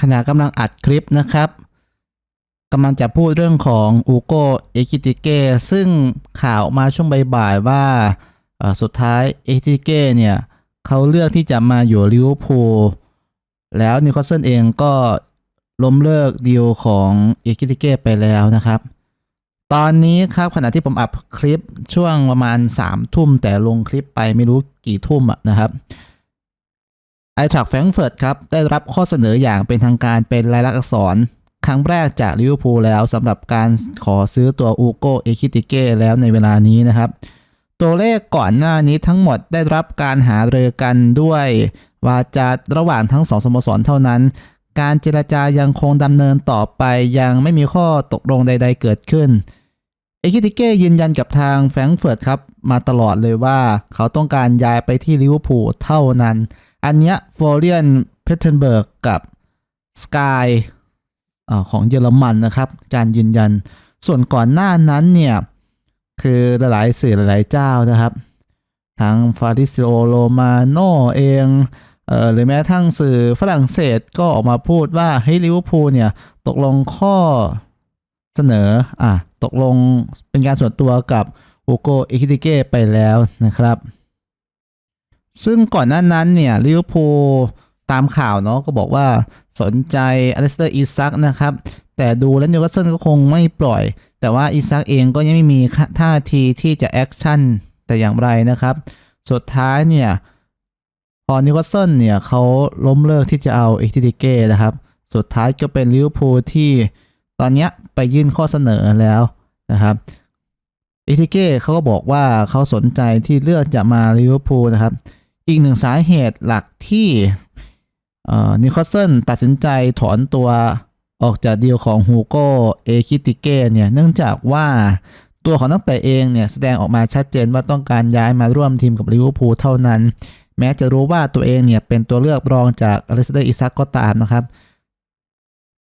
ขณะกำลังอัดคลิปนะครับกำลังจะพูดเรื่องของอูโกเอคิติเกซึ่งข่าวมาช่วงบ่ายๆว่าสุดท้ายเอคิติเกเนี่ยเขาเลือกที่จะมาอยู่ลิเวอร์พูลแล้วนิวคาสเซิลเองก็ล้มเลิกดีลของเอคิติเกไปแล้วนะครับ ตอนนี้ครับขณะที่ผมอัดคลิปช่วงประมาณ3ามทุ่มแต่ลงคลิปไปไม่รู้กี่ทุ่มอะนะครับ ไอทักแฟรงเฟิร์ตครับได้รับข้อเสนออย่างเป็นทางการเป็นลายลักษณ์อักษร ครั้งแรกจากลิเวอร์พูลแล้วสำหรับการขอซื้อตัวอูโกเอคิติเก้แล้วในเวลานี้นะครับ ตัวเลขก่อนหน้านี้ทั้งหมดได้รับการหาเรือกันด้วยวาจาระหว่างทั้งสองสโมสรเท่านั้น การเจรจายังคงดำเนินต่อไปยังไม่มีข้อตกลงใด ๆ เกิดขึ้นเอคิติเก้ยืนยันกับทางแฟรงเฟิร์ตครับมาตลอดเลยว่าเขาต้องการย้ายไปที่ลิเวอร์พูลเท่านั้น อันเนี้ยฟอรเรียนเพเทนเบิร์กกับสกายของเยอรมันนะครับ การยืนยัน ส่วนก่อนหน้านั้นเนี่ย คือหลายสื่อหลายเจ้านะครับ ทั้งฟาริซิโอโรมาโนเองเออหรือแม้ทั้งสื่อฝรั่งเศสก็ออกมาพูดว่าเฮ้ยลิเวอร์พูลเนี่ย ตกลงข้อเสนออะตกลงเป็นการส่วนตัวกับโอโกเอคิติเกไปแล้วนะครับ ซึ่งก่อนหน้านั้นเนี่ยลิเวอร์พูลตามข่าวเนาะก็บอกว่าสนใจอเลสเตอร์อีซักนะครับ แต่ดูแล้วนิวคาสเซิลก็คงไม่ปล่อย แต่ว่าอีซักเองก็ยังไม่มีท่าทีที่จะแอคชั่นแต่อย่างไรนะครับ สุดท้ายเนี่ยพอนิวคาสเซิลเนี่ยเขาล้มเลิกที่จะเอาเอคิติเก้นะครับ สุดท้ายก็เป็นลิเวอร์พูลที่ตอนนี้ไปยื่นข้อเสนอแล้วนะครับเอติเก้เขาก็บอกว่าเขาสนใจที่เลือกจะมาลิเวอร์พูลนะครับ อีกหนึ่งสาเหตุหลักที่นิวคาสเซิลตัดสินใจถอนตัวออกจากดีลของฮูโกเอคิติเก้เนี่ยเนื่องจากว่าตัวของนักเตะเองเนี่ยแสดงออกมาชัดเจนว่าต้องการย้ายมาร่วมทีมกับลิเวอร์พูลเท่านั้น แม้จะรู้ว่าตัวเองเนี่ยเป็นตัวเลือกรองจากอเลสเตอร์อิซักก็ตามนะครับ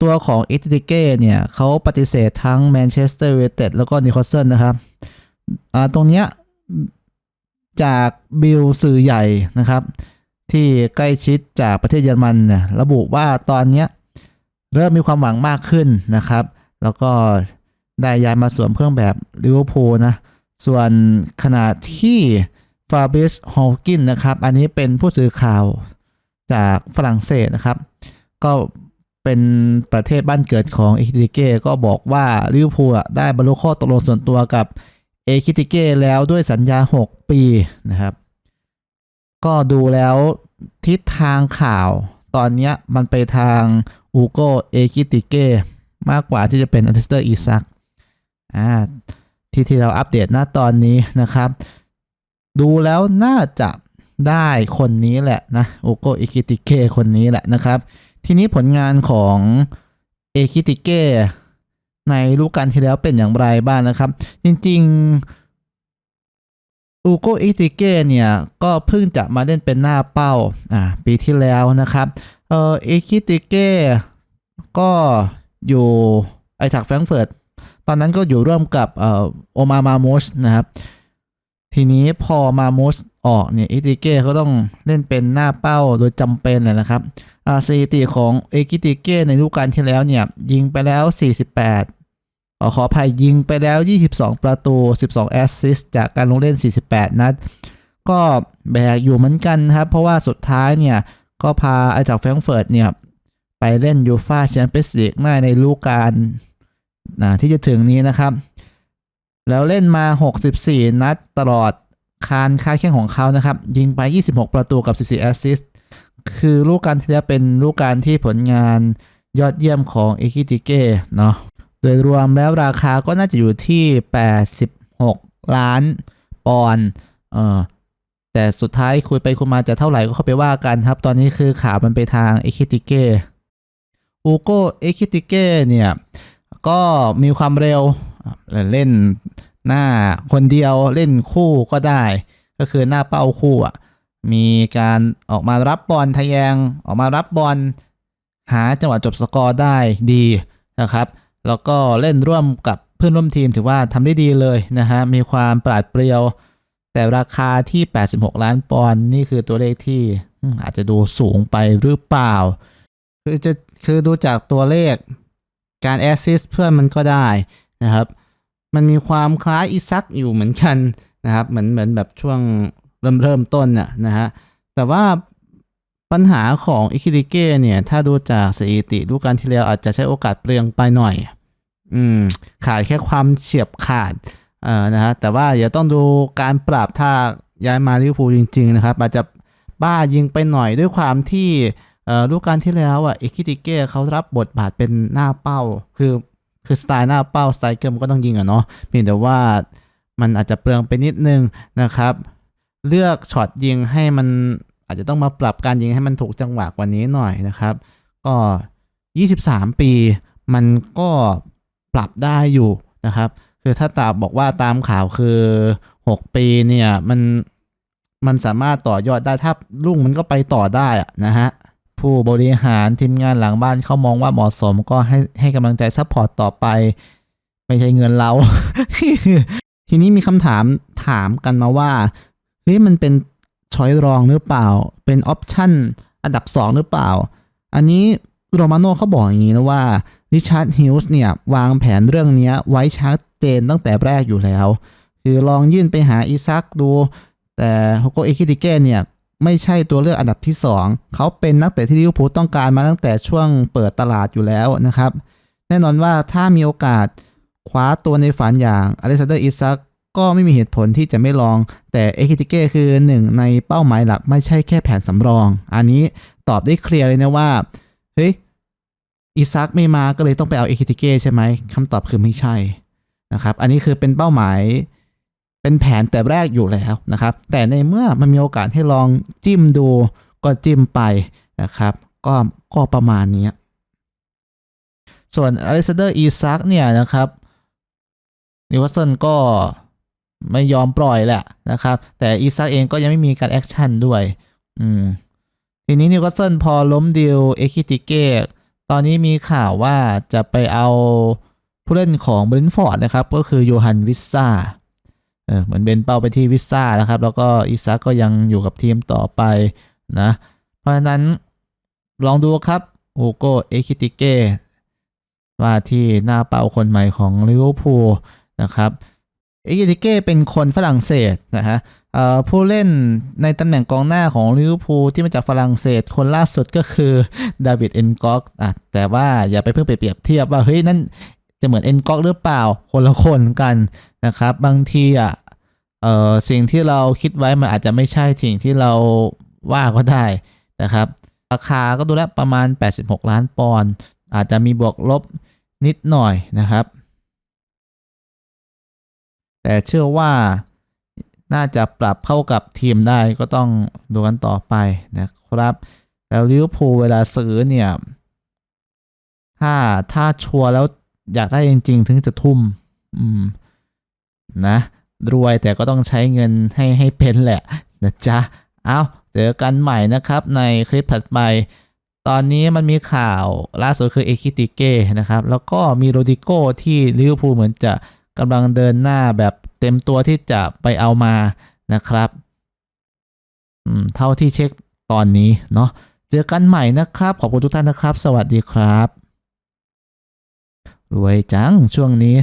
ตัวของเอคิติเก้เนี่ยเขาปฏิเสธทั้งแมนเชสเตอร์ยูไนเต็ดแล้วก็นิวคาสเซิลนะครับตรงเนี้ย จากบิลสื่อใหญ่นะครับ ที่ใกล้ชิดจากประเทศเยอรมันเนี่ยระบุว่าตอนนี้เริ่มมีความหวังมากขึ้นนะครับ แล้วก็ได้ย้ายมาสวมเครื่องแบบลิเวอร์พูลนะส่วนขณะที่ฟาบิสฮอลกินนะครับ อันนี้เป็นผู้สื่อข่าวจากฝรั่งเศสนะครับ ก็เป็นประเทศบ้านเกิดของเอคิติเก้ก็บอกว่าลิเวอร์พูลได้บรรลุข้อตกลงส่วนตัวกับ เอคิติเก้แล้วด้วยสัญญา 6 ปีนะครับ ก็ดูแล้วทิศทางข่าวตอนนี้มันไปทางอูโกเอคิติเก้มากกว่าที่จะเป็นอัลสเตอร์อีซักอ่าที่ที่เราอัปเดตหน้าตอนนี้นะครับ ดูแล้วน่าจะได้คนนี้แหละนะอูโกเอคิติเก้คนนี้แหละนะครับ ทีนี้ผลงานของเอคิติเก้ ในลูการที่แล้วเป็นอย่างไรบ้างนะครับ จริงๆอูโกอิติเก้เนี่ย ก็เพิ่งจะมาเล่นเป็นหน้าเป้าอ่าปีที่แล้วนะครับเอออิคิติเก้ก็อยู่ไอถักแฟรงเฟิร์ตตอนนั้นก็อยู่ร่วมกับเอ่อโอมามาโมชนะครับ ทีนี้พอมาโมสออกเนี่ยอิติเก้เขาต้องเล่นเป็นหน้าเป้าโดยจำเป็นเลยนะครับอาสถิติของเอกิติเก้ในฤดูกาลที่แล้วเนี่ยยิงไปแล้ว 48อขออภัยยิงไปแล้ว 22 ประตู 12 แอสซิสต์จากการลงเล่น 48 นัด ก็แบกอยู่เหมือนกันครับ เพราะว่าสุดท้ายเนี่ย ก็พาไอจากแฟรงเฟิร์ตเนี่ย ไปเล่นยูฟาแชมเปี้ยนส์ลีกในฤดูกาลนะที่จะถึงนี้นะครับ แล้วเล่นมา 64 นัดตลอดคานค่าแข่งของเขานะครับ ยิงไป 26 ประตูกับ 14 แอสซิสต์คือลูกการที่เป็นลูกการที่ผลงานยอดเยี่ยมของเอคิติเก้เนาะโดยรวมแล้วราคาก็น่าจะอยู่ที่ 86 ล้านปอนด์เออแต่สุดท้ายคุยไปคุยมาจะเท่าไหร่ก็เข้าไปว่ากันครับ ตอนนี้คือข่าวมันไปทางเอคิติเก้อูโกเอคิติเก้เนี่ย ก็มีความเร็ว เล่นหน้าคนเดียวเล่นคู่ก็ได้ ก็คือหน้าเป้าคู่อะมีการออกมารับบอลทะแยงออกมารับบอลหาจังหวะจบสกอร์ได้ดีนะครับ แล้วก็เล่นร่วมกับเพื่อนร่วมทีมถือว่าทำได้ดีเลยนะฮะมีความปราดเปรียว แต่ราคาที่ 86 ล้านปอนด์นี่คือตัวเลขที่อาจจะดูสูงไปหรือเปล่า คือจะคือดูจากตัวเลขการแอสซิสเพื่อนมันก็ได้ นะครับ มันมีความคล้ายอีซักอยู่เหมือนกันนะครับ เหมือนเหมือนแบบช่วงเริ่มเริ่มต้นน่ะนะฮะ แต่ว่าปัญหาของอิคิริเก้เนี่ย ถ้าดูจากสถิติดูการที่แล้วอาจจะใช้โอกาสเปลืองไปหน่อย อืม ขาดแค่ความเฉียบขาด เอ่อ นะฮะ แต่ว่าเดี๋ยวต้องดูการปรับถ้าย้ายมาลิเวอร์พูลจริง ๆ นะครับ อาจจะบ้ายิงไปหน่อยด้วยความที่เอ่อฤดูกาลที่แล้วอะเอคิติเก้เขารับบทบาทเป็นหน้าเป้า คือ คือสไตล์หน้าเป้าสไตล์เกมก็ต้องยิงอะเนาะเพียงแต่ว่ามันอาจจะเปลืองไปนิดนึงนะครับ เลือกช็อตยิงให้มันอาจจะต้องมาปรับการยิงให้มันถูกจังหวะกว่านี้หน่อยนะครับ ก็ 23 ปีมันก็ปรับได้อยู่นะครับ คือถ้าตาบอกว่าตามข่าวคือ 6 ปีเนี่ยมันมันสามารถต่อยอดได้ถ้ารุ่งมันก็ไปต่อได้อะนะฮะ ผู้บริหารทีมงานหลังบ้านเขามองว่าเหมาะสมก็ให้ให้กำลังใจซัพพอร์ตต่อไป ไม่ใช่เงินเรา ทีนี้มีคำถามถามกันมาว่า เฮ้ยมันเป็นช้อยรองหรือเปล่า เป็นออปชั่นอันดับ 2 หรือเปล่า อันนี้โรมาโน่เขาบอกอย่างนี้นะว่าริชาร์ดฮิลส์เนี่ย วางแผนเรื่องนี้ไว้ชัดเจนตั้งแต่แรกอยู่แล้ว คือลองยื่นไปหาอีซักดู แต่โฮโกเอคิติเกะเนี่ย ไม่ใช่ตัวเลือกอันดับที่ 2 เขาเป็นนักเตะที่ลิเวอร์พูลต้องการมาตั้งแต่ช่วงเปิดตลาดอยู่แล้วนะครับ แน่นอนว่าถ้ามีโอกาสคว้าตัวในฝันอย่างอเล็กซานเดอร์อิซักก็ไม่มีเหตุผลที่จะไม่ลอง แต่เอคิติเก้คือหนึ่งในเป้าหมายหลักไม่ใช่แค่แผนสำรอง อันนี้ตอบได้เคลียร์เลยนะว่า เฮ้ยอิซักไม่มาก็เลยต้องไปเอาเอคิติเก้ใช่ไหมคำตอบคือไม่ใช่นะครับ อันนี้คือเป็นเป้าหมาย เป็นแผนแต่แรกอยู่แล้วนะครับ แต่ในเมื่อมันมีโอกาสให้ลองจิ้มดูก็จิ้มไปนะครับ ก็ก็ประมาณนี้ ส่วนอเล็กซานเดอร์อีซักเนี่ยนะครับนิวคาสเซิลก็ไม่ยอมปล่อยแหละนะครับ แต่อีซักเองก็ยังไม่มีการแอคชั่นด้วย อืม ทีนี้นิวคาสเซิลพอล้มดีลเอคิติเกตอนนี้มีข่าวว่าจะไปเอาผู้เล่นของบรินฟอร์ดนะครับ ก็คือโยฮันวิสซา เหมือนเบนเป้าไปที่วิสซานะครับ แล้วก็อีซักก็ยังอยู่กับทีมต่อไปนะ เพราะฉะนั้นลองดูครับโอโกเอคิติเก้ว่าที่หน้าเป้าคนใหม่ของลิเวอร์พูลนะครับเอกิติเก้เป็นคนฝรั่งเศสนะฮะผู้เล่นในตำแหน่งกองหน้าของลิเวอร์พูลที่มาจากฝรั่งเศสคนล่าสุดก็คือดาวิดเอ็นก็อกอ่แต่ว่าอย่าไปเพิ่งไปเปรียบเทียบว่าเฮ้ยนั่น จะเหมือนเอ็นก็อกหรือเปล่าคนละคนกันนะครับ บางทีอะเอ่อสิ่งที่เราคิดไว้มันอาจจะไม่ใช่สิ่งที่เราว่าก็ได้นะครับ ราคาก็ดูแล้วประมาณ 86 ล้านปอนด์อาจจะมีบวกลบนิดหน่อยนะครับ แต่เชื่อว่าน่าจะปรับเข้ากับทีมได้ก็ต้องดูกันต่อไปนะครับ แล้วลิเวอร์พูลเวลาซื้อเนี่ย ถ้าถ้าชัวร์แล้ว อยากได้จริง ๆ ถึงจะทุ่ม อืม นะ รวยแต่ก็ต้องใช้เงินให้ให้เป็นแหละนะจ๊ะ เอาเจอกันใหม่นะครับในคลิปถัดไป ตอนนี้มันมีข่าวล่าสุดคือเอคิติเก้นะครับ แล้วก็มีโรดิโก้ที่ลิเวอร์พูลเหมือนจะกำลังเดินหน้าแบบเต็มตัวที่จะไปเอามานะครับอืมเท่าที่เช็คตอนนี้เนาะ เจอกันใหม่นะครับ ขอบคุณทุกท่านนะครับ สวัสดีครับ รวยจังช่วงนี้